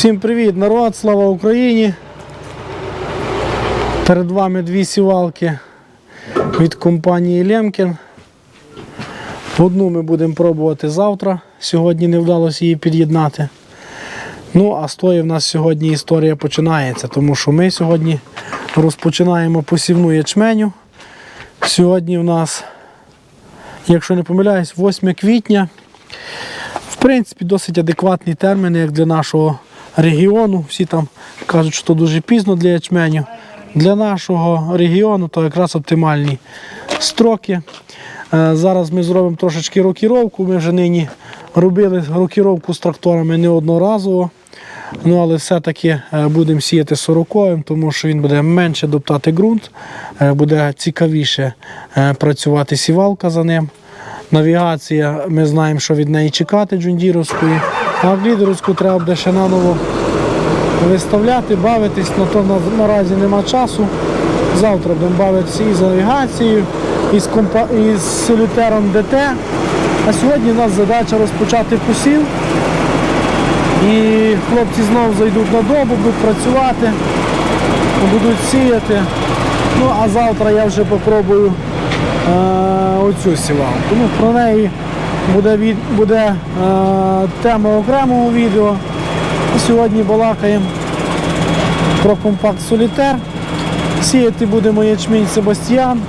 Всім привіт, народ, слава Україні! Перед вами дві сівалки від компанії Лемкін. Одну ми будемо пробувати завтра. Сьогодні не вдалося її під'єднати. Ну, а з тої в нас сьогодні історія починається, тому що ми сьогодні розпочинаємо посівну ячменю. Сьогодні в нас, якщо не помиляюсь, 8 квітня. В принципі, досить адекватний термін, як для нашого регіону. Всі там кажуть, що дуже пізно для ячменю. Для нашого регіону то якраз оптимальні строки. Е, Зараз ми зробимо трошечки рокіровку. Ми вже нині робили рокіровку з тракторами неодноразово. Ну, але все-таки е, будемо сіяти 40 тому що він буде менше доптати ґрунт, е, буде цікавіше працювати сівалка за ним. Навігація, ми знаємо, що від неї чекати джундіровської, а в лідерську треба буде ще наново виставляти, бавитись, на то наразі нема часу. Завтра будемо бавитися і з навігацією, і з, компа... і з солітером ДТ. А сьогодні у нас задача розпочати посів. І хлопці знову зайдуть на добу, будуть працювати, будуть сіяти. Ну а завтра я вже попробую е, оцю сівалку. Ну, про неї буде, від, буде е, тема окремого відео. Сьогодні балакаємо про компакт Солітер. Сіяти будемо ячмінь Себастьян.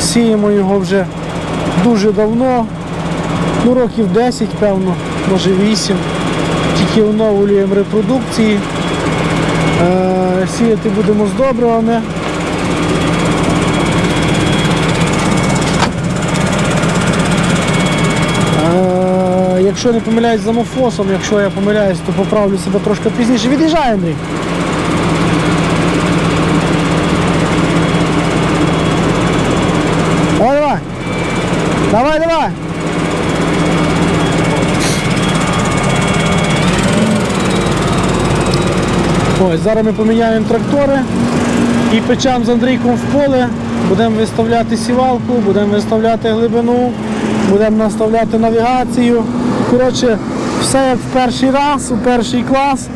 Сіємо його вже дуже давно, ну років 10, певно, може 8. Тільки оновлюємо репродукції. Е, сіяти будемо з добривами. Якщо не помиляюсь за мофосом, якщо я помиляюсь, то поправлю себе трошки пізніше. Від'їжджай, Андрій. Давай, давай. Давай, давай. Ось, зараз ми поміняємо трактори і печемо з Андрійком в поле. Будемо виставляти сівалку, будемо виставляти глибину, будемо наставляти навігацію. Коротше, все як в перший раз, у перший клас.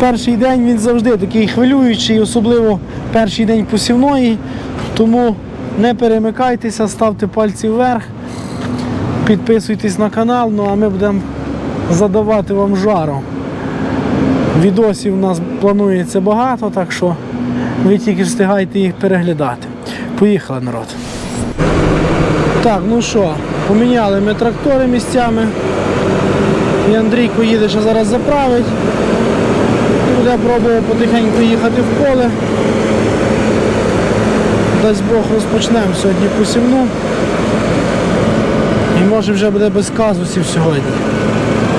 Перший день він завжди такий хвилюючий, особливо перший день посівної. Тому не перемикайтеся, ставте пальці вверх, підписуйтесь на канал, ну а ми будемо задавати вам жару. Відосів у нас планується багато, так що ви тільки встигайте їх переглядати. Поїхали, народ. Так, ну що, поміняли ми трактори місцями. І Андрійко їде, що зараз заправить. І буде пробувати потихеньку їхати в поле. Дасть Бог розпочнемо сьогодні посівну. І може вже буде без казусів сьогодні.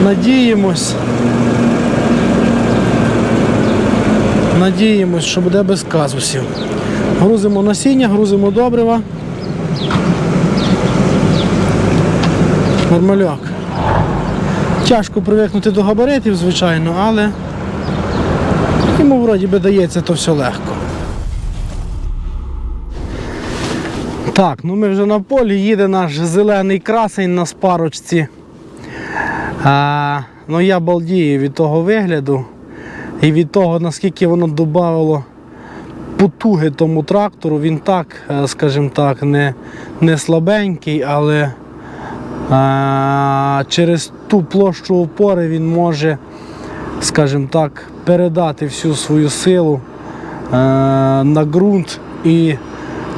Надіємось. Надіємось, що буде без казусів. Грузимо насіння, грузимо добрива. Нормальок. Тяжко привикнути до габаритів, звичайно, але йому вроді би дається то все легко. Так, ну ми вже на полі, їде наш зелений красень на спарочці. А, ну я балдію від того вигляду і від того, наскільки воно додавало потуги тому трактору. Він так, е, скажімо так, не, не слабенький, але через ту площу опори він може, скажімо так, передати всю свою силу е, на ґрунт і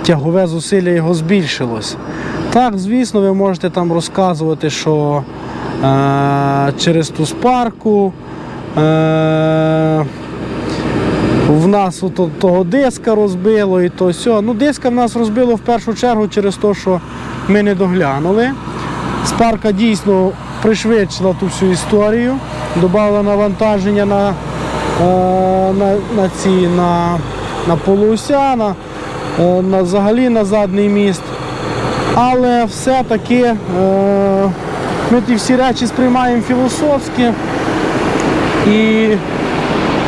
тягове зусилля його збільшилось. Так, звісно, ви можете там розказувати, що е, через ту спарку е, в нас ото, того диска розбило і то все. Ну, диска в нас розбило в першу чергу через те, що ми не доглянули. Спарка дійсно пришвидшила ту всю історію, додала навантаження на, е, на, на ці на, на полуося, на, е, на, взагалі на задній міст. Але все-таки е, ми ті всі речі сприймаємо філософськи і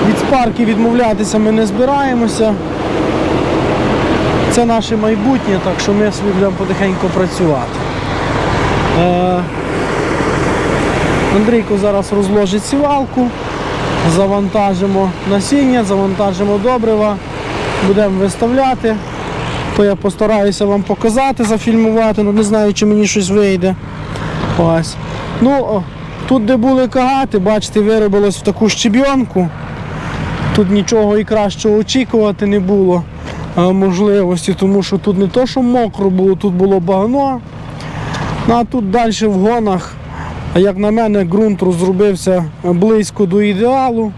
від спарки відмовлятися ми не збираємося. Це наше майбутнє, так що ми будемо потихеньку працювати. Е, Андрійко зараз розложить сівалку. завантажимо насіння, завантажимо добрива, будемо виставляти. То я постараюся вам показати, зафільмувати, ну не знаю, чи мені щось вийде. Ось. Ну, тут, де були кагати, бачите, виробилось в таку щебінку. Тут нічого і кращого очікувати не було можливості, тому що тут не то, що мокро було, тут було багно. Ну а тут далі в гонах, як на мене, ґрунт розробився близько до ідеалу.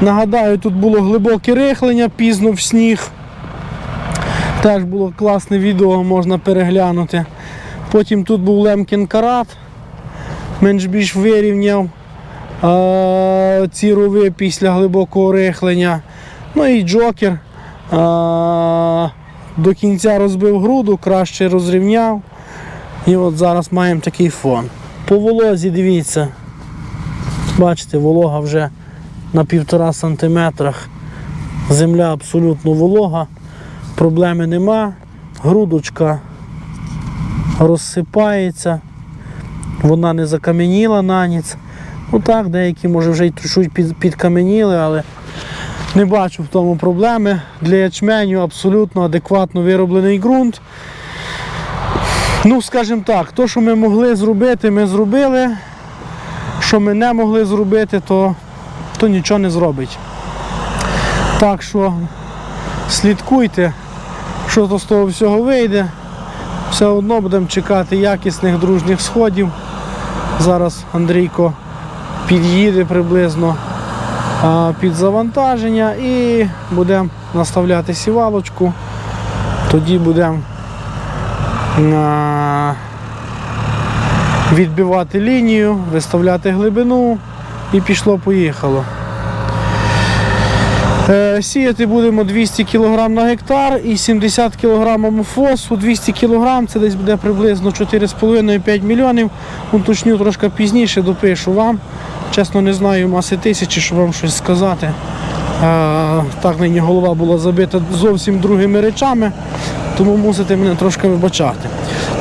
Нагадаю, тут було глибоке рихлення пізно в сніг. Теж було класне відео, можна переглянути. Потім тут був Лемкін карат, менш-більш вирівняв е, ці рови після глибокого рихлення. Ну і джокер е, до кінця розбив груду, краще розрівняв. І от зараз маємо такий фон. По волозі дивіться. Бачите, волога вже на півтора сантиметрах. Земля абсолютно волога, проблеми нема. Грудочка розсипається, вона не закам'яніла на ніц. Ну так, деякі може вже й чуть під, підкам'яніли, але не бачу в тому проблеми. Для ячменю абсолютно адекватно вироблений ґрунт. Ну, скажімо так, то, що ми могли зробити, ми зробили. Що ми не могли зробити, то, то нічого не зробить. Так що слідкуйте, що то з того всього вийде. Все одно будемо чекати якісних дружніх сходів. Зараз Андрійко під'їде приблизно під завантаження і будемо наставляти сівалочку. Тоді будемо відбивати лінію, виставляти глибину і пішло-поїхало. Е, Сіяти будемо 200 кг на гектар і 70 кг фосфу. 200 кг це десь буде приблизно 4,5-5 мільйонів. Уточню трошки пізніше, допишу вам. Чесно, не знаю маси тисячі, щоб вам щось сказати. Е, Так нині голова була забита зовсім другими речами, тому мусите мене трошки вибачати.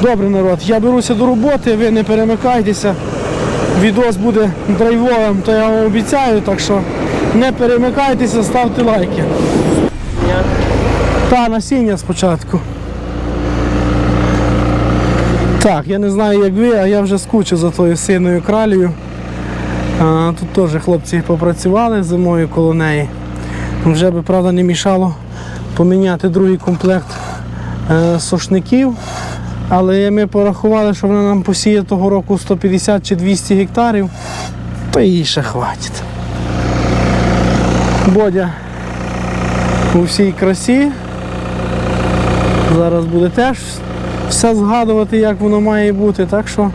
Добре, народ, я беруся до роботи, ви не перемикайтеся. Відос буде драйвовим, то я вам обіцяю, так що не перемикайтеся, ставте лайки. Та насіння спочатку. Так, я не знаю як ви, а я вже скучив за тою синою кралею. А, тут теж хлопці попрацювали зимою коло неї. Вже би, правда, не мішало поміняти другий комплект е, сошників. Але ми порахували, що вона нам посіє того року 150 чи 200 гектарів, то їй ще хватить. Бодя у всій красі. Зараз буде теж все згадувати, як воно має бути. Так що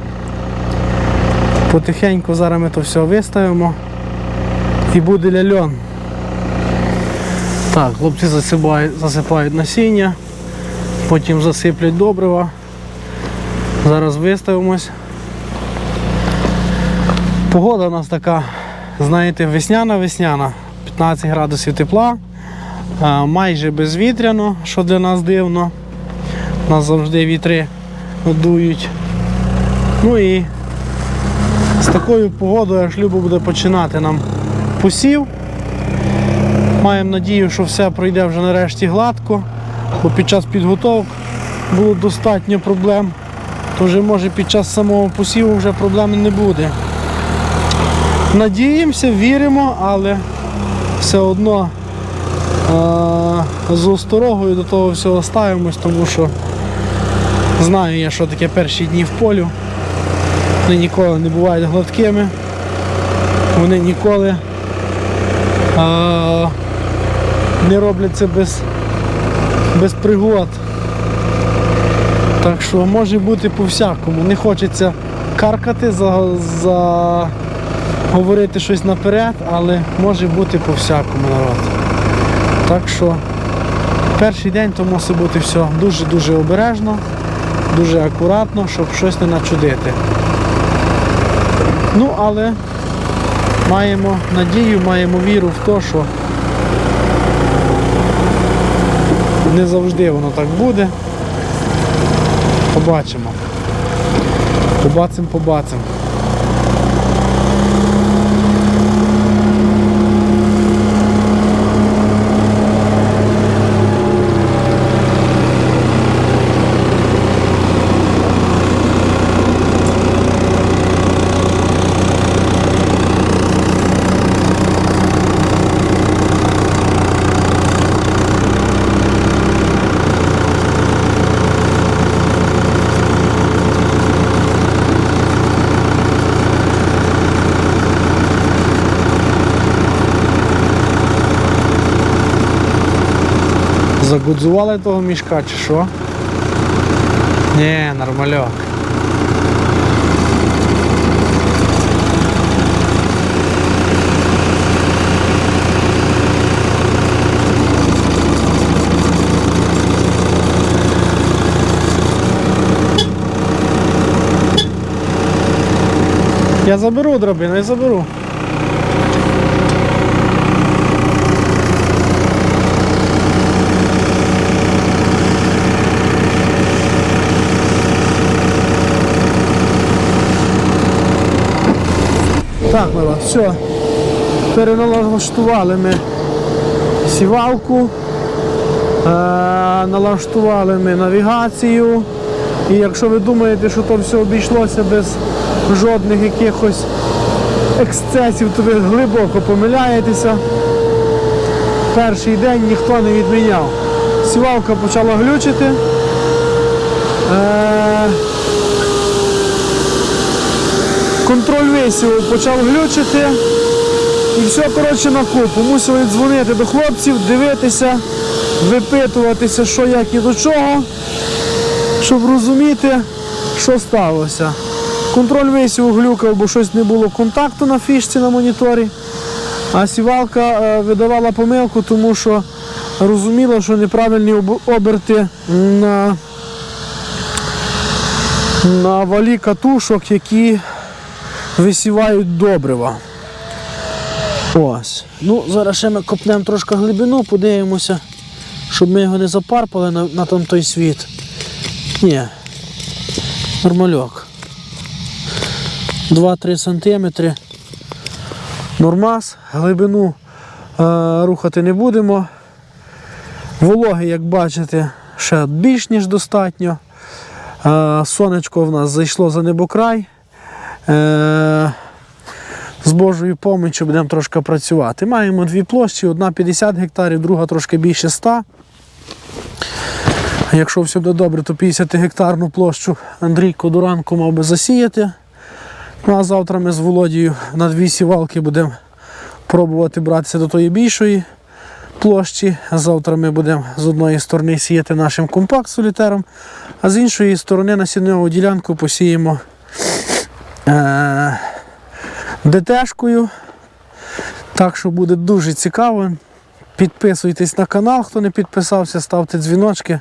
потихеньку зараз ми то все виставимо і буде ляльон. Так, хлопці засипають, засипають насіння, потім засиплять добрива. Зараз виставимось. Погода у нас така, знаєте, весняна-весняна. 15 градусів тепла, майже безвітряно, що для нас дивно. У нас завжди вітри дують. Ну і з такою погодою аж любо буде починати нам посів. Маємо надію, що все пройде вже нарешті гладко, бо під час підготовки було достатньо проблем, то вже може під час самого посіву вже проблем не буде. Надіємося, віримо, але все одно е- з осторогою до того всього ставимось, тому що знаю я, що таке перші дні в полю. Вони ніколи не бувають гладкими. Вони ніколи е- не роблять це без, без пригод. Так що може бути по-всякому. Не хочеться каркати за, за говорити щось наперед, але може бути по-всякому народ. Так що перший день то мусить бути все дуже-дуже обережно, дуже акуратно, щоб щось не начудити. Ну, але маємо надію, маємо віру в те, що не завжди воно так буде. Побачимо. Побачимо, побачимо. Загудзували того мішка чи що? Ні, нормальок. Я заберу дробину, я заберу. Так, народ, все. Переналаштували ми сівалку, е, налаштували ми навігацію. І якщо ви думаєте, що то все обійшлося без жодних якихось ексцесів, то ви глибоко помиляєтеся. Перший день ніхто не відміняв. Сівалка почала глючити. Е, контроль висіву почав глючити. І все, коротше, на купу. Мусили дзвонити до хлопців, дивитися, випитуватися, що як і до чого, щоб розуміти, що сталося. Контроль висіву глюкав, бо щось не було контакту на фішці на моніторі. А сівалка е, видавала помилку, тому що розуміла, що неправильні оберти на, на валі катушок, які висівають добрива. Ось. Ну, зараз ще ми копнемо трошки глибину, подивимося, щоб ми його не запарпали на, на там той світ. Ні. Нормальок. 2-3 сантиметри. Нормас. Глибину е, рухати не будемо. Вологи, як бачите, ще більш ніж достатньо. Е, сонечко в нас зайшло за небокрай. Е, з Божою поміччю будемо трошки працювати. Маємо дві площі, одна 50 гектарів, друга трошки більше 100. Якщо все буде добре, то 50 гектарну площу Андрій Кодуранко мав би засіяти. Ну а завтра ми з Володією на дві сівалки будемо пробувати братися до тої більшої площі. Завтра ми будемо з одної сторони сіяти нашим компакт-солітером, а з іншої сторони на ділянку посіємо ДТшкою. Так що буде дуже цікаво. Підписуйтесь на канал, хто не підписався, ставте дзвіночки,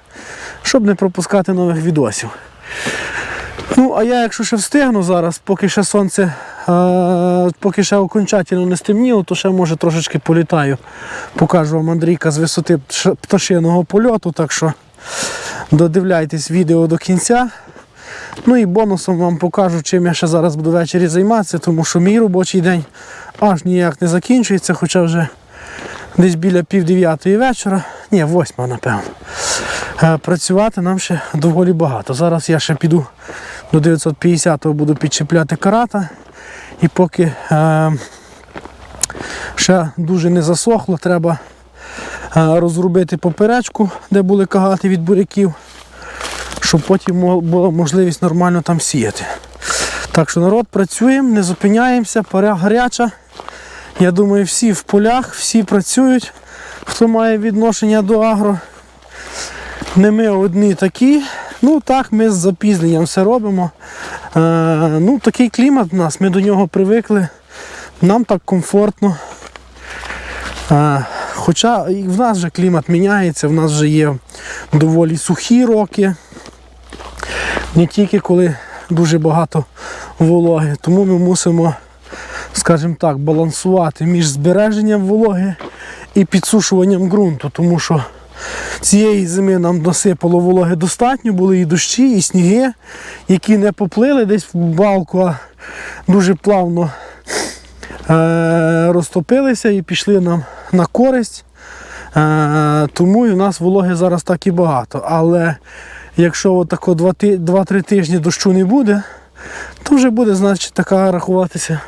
щоб не пропускати нових відосів. Ну, а я, якщо ще встигну зараз, поки ще сонце, е, поки ще окончательно не стемніло, то ще може трошечки політаю. Покажу вам Андрійка з висоти пташиного польоту, так що додивляйтесь відео до кінця. Ну і бонусом вам покажу, чим я ще зараз буду ввечері займатися, тому що мій робочий день аж ніяк не закінчується, хоча вже десь біля пів дев'ятої вечора, ні, восьма, напевно. Е, Працювати нам ще доволі багато. Зараз я ще піду до 950-го буду підчіпляти карата. І поки е, ще дуже не засохло, треба е, розрубити поперечку, де були кагати від буряків, щоб потім була можливість нормально там сіяти. Так що народ працюємо, не зупиняємося, пора гаряча. Я думаю, всі в полях, всі працюють, хто має відношення до агро. Не ми одні такі. Ну так, ми з запізненням все робимо. Е, ну, такий клімат у нас, ми до нього привикли. Нам так комфортно. Е, хоча і в нас вже клімат міняється, в нас вже є доволі сухі роки. Не тільки коли дуже багато вологи. Тому ми мусимо, скажімо так, балансувати між збереженням вологи і підсушуванням ґрунту, тому що цієї зими нам досипало вологи достатньо, були і дощі, і сніги, які не поплили десь в балку, а дуже плавно е- розтопилися і пішли нам на користь. Е, тому і в нас вологи зараз так і багато. Але якщо отако 2-3 тижні дощу не буде, то вже буде, значить, така рахуватися,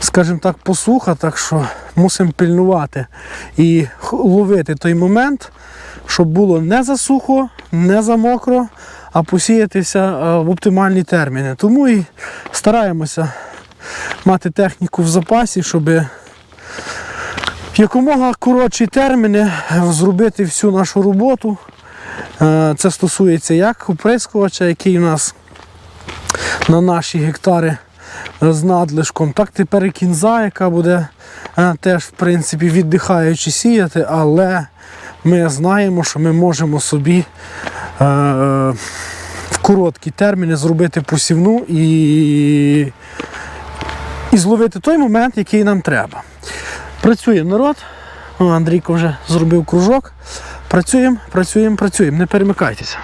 скажімо так, посуха, так що мусимо пильнувати і ловити той момент, щоб було не засухо, не замокро, а посіятися е, в оптимальні терміни. Тому і стараємося мати техніку в запасі, щоб якомога коротші терміни зробити всю нашу роботу. Е, Це стосується як оприскувача, який у нас на наші гектари е, з надлишком, так тепер і кінза, яка буде е, теж в принципі віддихаючи сіяти, але ми знаємо, що ми можемо собі в короткі терміни зробити посівну і, і зловити той момент, який нам треба. Працюємо народ. Андрійко вже зробив кружок. Працюємо, працюємо, працюємо. Не перемикайтеся.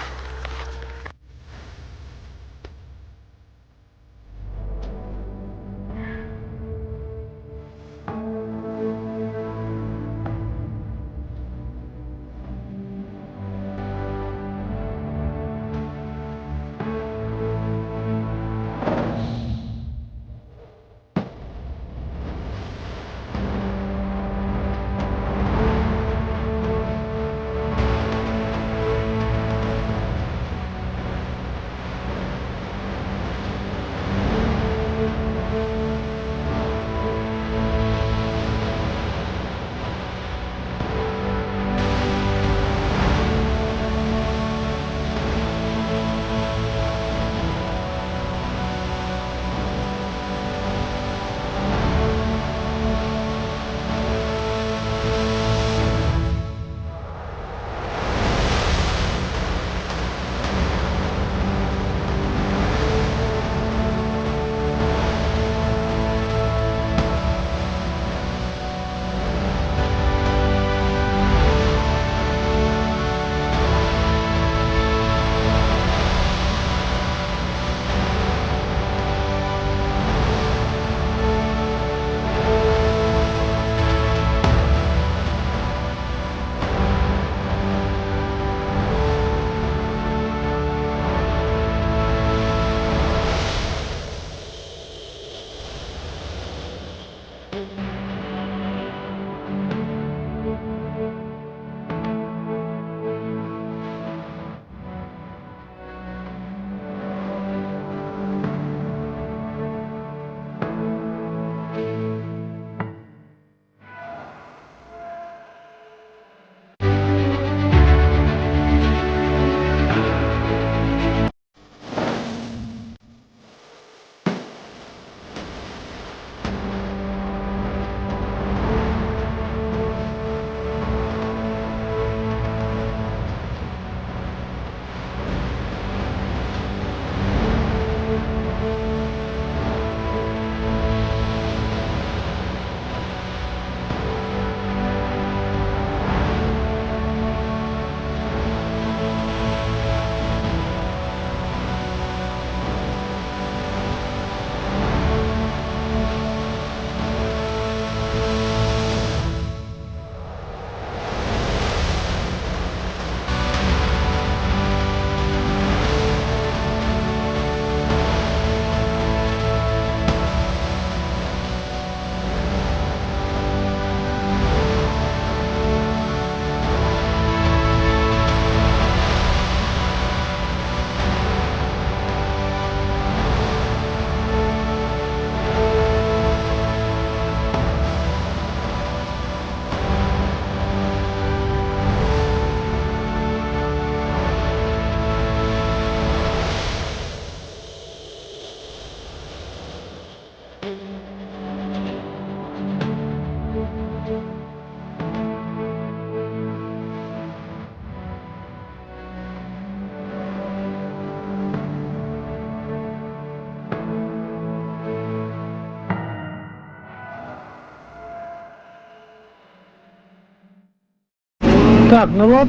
Так, народ.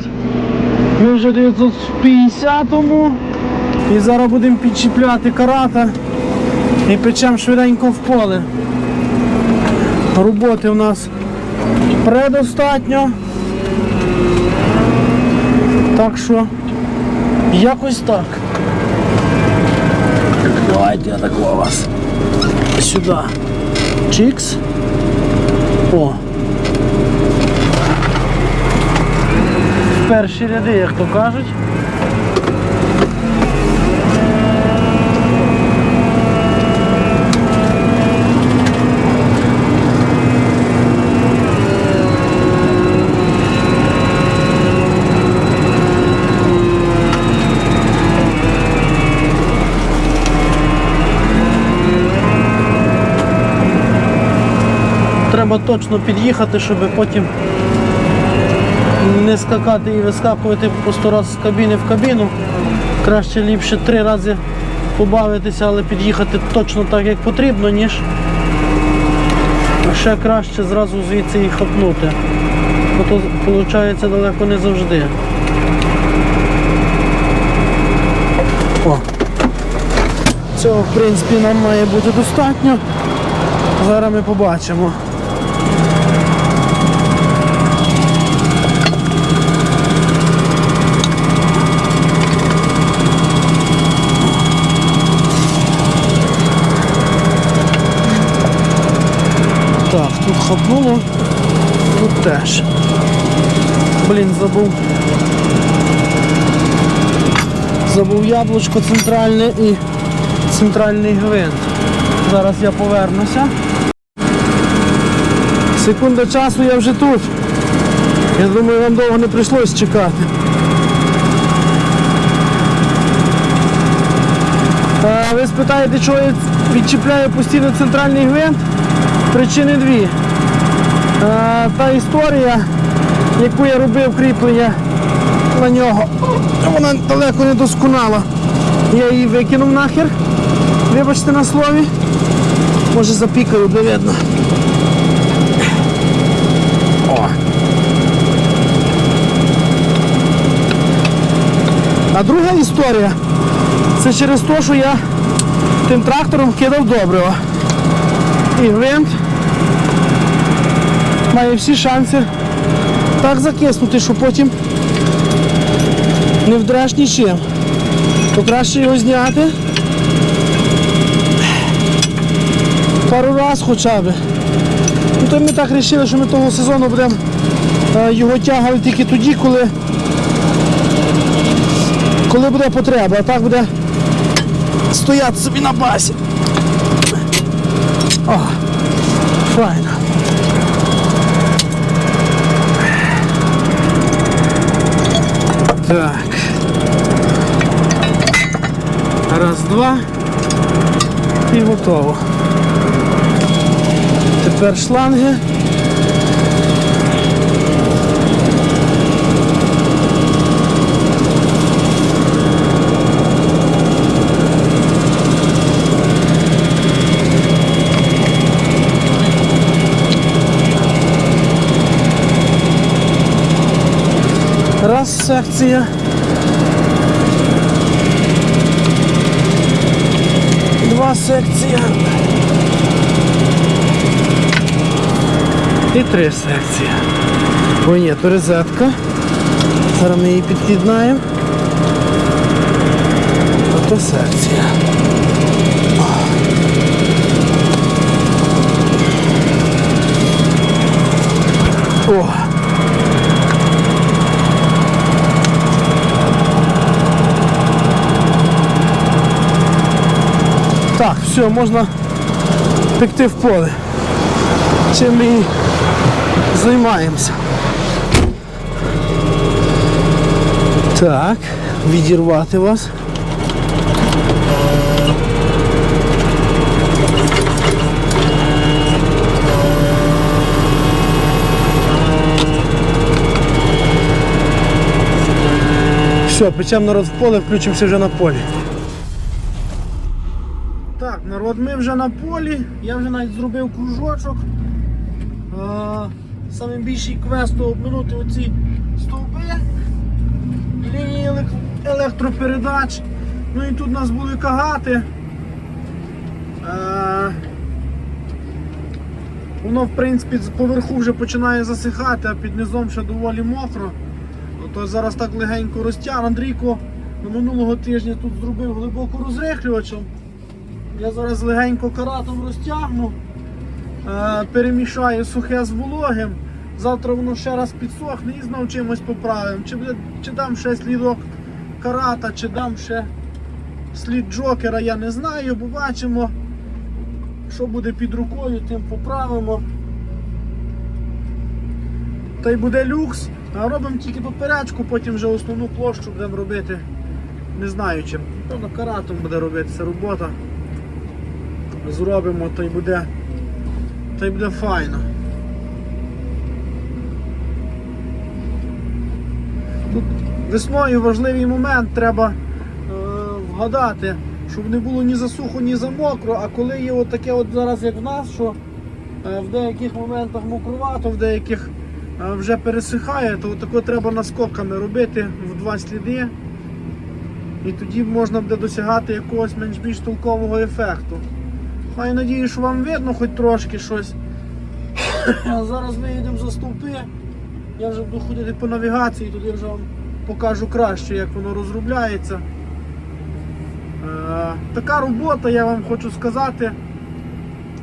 Ми вже 950-му. І зараз будемо підчіпляти карата і печемо швиденько в поле. Роботи у нас предостатньо. Так що якось так. Давайте я такого вас сюди. Чикс. О. перші ряди, як то кажуть. Треба точно під'їхати, щоб потім не скакати і вискакувати по сто раз з кабіни в кабіну. Краще ліпше три рази побавитися, але під'їхати точно так, як потрібно, ніж ще краще зразу звідси і хапнути. Бо то виходить далеко не завжди. О. Цього, в принципі, нам має бути достатньо. Зараз ми побачимо. Так, тут хапнуло, тут теж. Блін, забув. Забув яблучко центральне і центральний гвинт. Зараз я повернуся. Секунда часу я вже тут. Я думаю, вам довго не прийшлось чекати. А, ви спитаєте, чого я відчіпляю постійно центральний гвинт? Причини дві. А, та історія, яку я робив кріплення на нього, вона далеко не досконала. Я її викинув нахер. Вибачте на слові. Може запікаю, буде видно. О. А друга історія це через те, що я тим трактором кидав добрива. І гвинт має всі шанси так закиснути, що потім не вдреш нічим. То краще його зняти. Пару раз хоча б. Ну, то ми так вирішили, що ми того сезону будемо е, його тягали тільки тоді, коли, коли буде потреба, а так буде стояти собі на базі. О, файно. Так. Раз, два. І готово. Тепер шланги. Раз секція. Два секція. І три секції. Ой, ні, то розетка. Зараз ми її під'єднаємо. А то секція. О! Так, все, можна пекти в поле. Чим ми займаємося. Так, відірвати вас. Все, печемо народ в поле, включимося вже на полі. Народ, ми вже на полі, я вже навіть зробив кружочок. А, Саме більший квест то обминути оці стовби, лінії електропередач. Ну і тут нас були кагати. Е, Воно в принципі поверху вже починає засихати, а під низом ще доволі мокро. То зараз так легенько розтяг. Андрійко минулого тижня тут зробив глибоко розрихлювачем. Я зараз легенько каратом розтягну, е, перемішаю сухе з вологим. Завтра воно ще раз підсохне і знов чимось поправимо. Чи, чи дам ще слідок карата, чи дам ще слід джокера, я не знаю, побачимо. Що буде під рукою, тим поправимо. Та й буде люкс. А робимо тільки поперечку, потім вже основну площу будемо робити. Не знаю чим. Певно, каратом буде робитися робота зробимо, то й буде то й буде файно. Тут Весною важливий момент треба е, вгадати, щоб не було ні за сухо, ні за мокро, а коли є таке от зараз, як в нас, що е, в деяких моментах мокровато, в деяких е, вже пересихає, то таке треба наскоками робити в два сліди. І тоді можна буде досягати якогось менш більш толкового ефекту. Хай надію, що вам видно хоч трошки щось. Зараз ми їдемо за стовпи. Я вже буду ходити по навігації, тоді вже вам покажу краще, як воно розробляється. Е, така робота, я вам хочу сказати,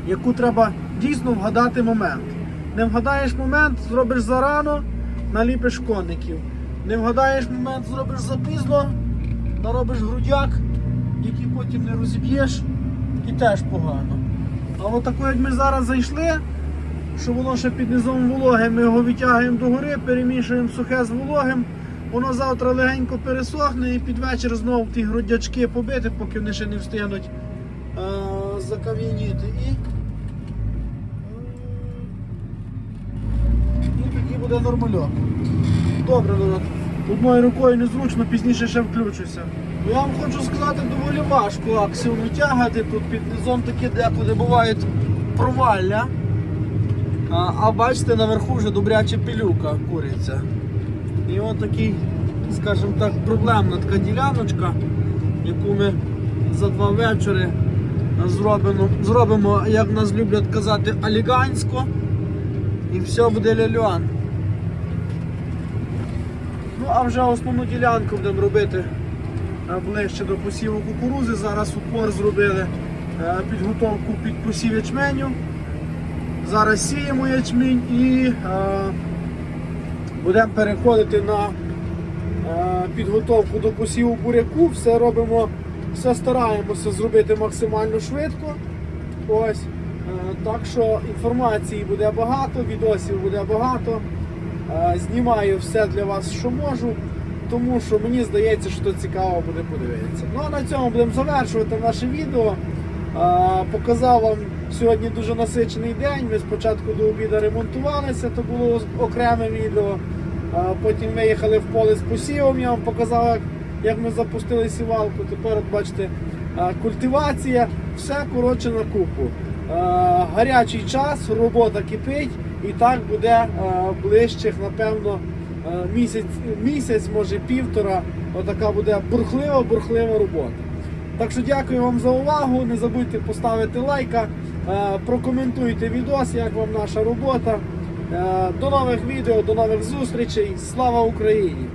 яку треба дійсно вгадати момент. Не вгадаєш момент, зробиш зарано, наліпиш коників. Не вгадаєш момент, зробиш запізно, наробиш грудяк, який потім не розіб'єш, і теж погано. А от як ми зараз зайшли, що воно ще під низом вологе, ми його відтягуємо догори, перемішуємо сухе з вологим. Воно завтра легенько пересохне і під вечір знову ті грудячки побити, поки вони ще не встигнуть е, закам'яніти. І, е, і тоді буде нормальок. Добре, народ. Одною рукою незручно, пізніше ще включуся. Ну, Я вам хочу сказати, доволі важко аксіону тягати. Тут під низом такі декуди бувають провалля. А, а бачите, наверху вже добряча пилюка куриться. І от такий, скажімо так, проблемна така діляночка, яку ми за два вечори зробимо, зробимо як нас люблять казати, алігансько. І все буде лялюан. Ну, а вже основну ділянку будемо робити ближче до посіву кукурузи. Зараз упор зробили е, підготовку під посів ячменю. Зараз сіємо ячмінь і е, будемо переходити на е, підготовку до посіву буряку. Все робимо, все стараємося зробити максимально швидко. Ось. Е, так що інформації буде багато, відосів буде багато. Е, знімаю все для вас, що можу, тому що мені здається, що цікаво буде подивитися. Ну а на цьому будемо завершувати наше відео. Показав вам сьогодні дуже насичений день. Ми спочатку до обіду ремонтувалися, то було окреме відео. Потім виїхали в поле з посівом, я вам показав, як, ми запустили сівалку. Тепер, от бачите, культивація, все коротше на купу. Гарячий час, робота кипить, і так буде ближчих, напевно, місяць, місяць, може півтора. Отака буде бурхлива-бурхлива робота. Так що дякую вам за увагу. Не забудьте поставити лайка, е, прокоментуйте відос, як вам наша робота. Е, До нових відео, до нових зустрічей. Слава Україні!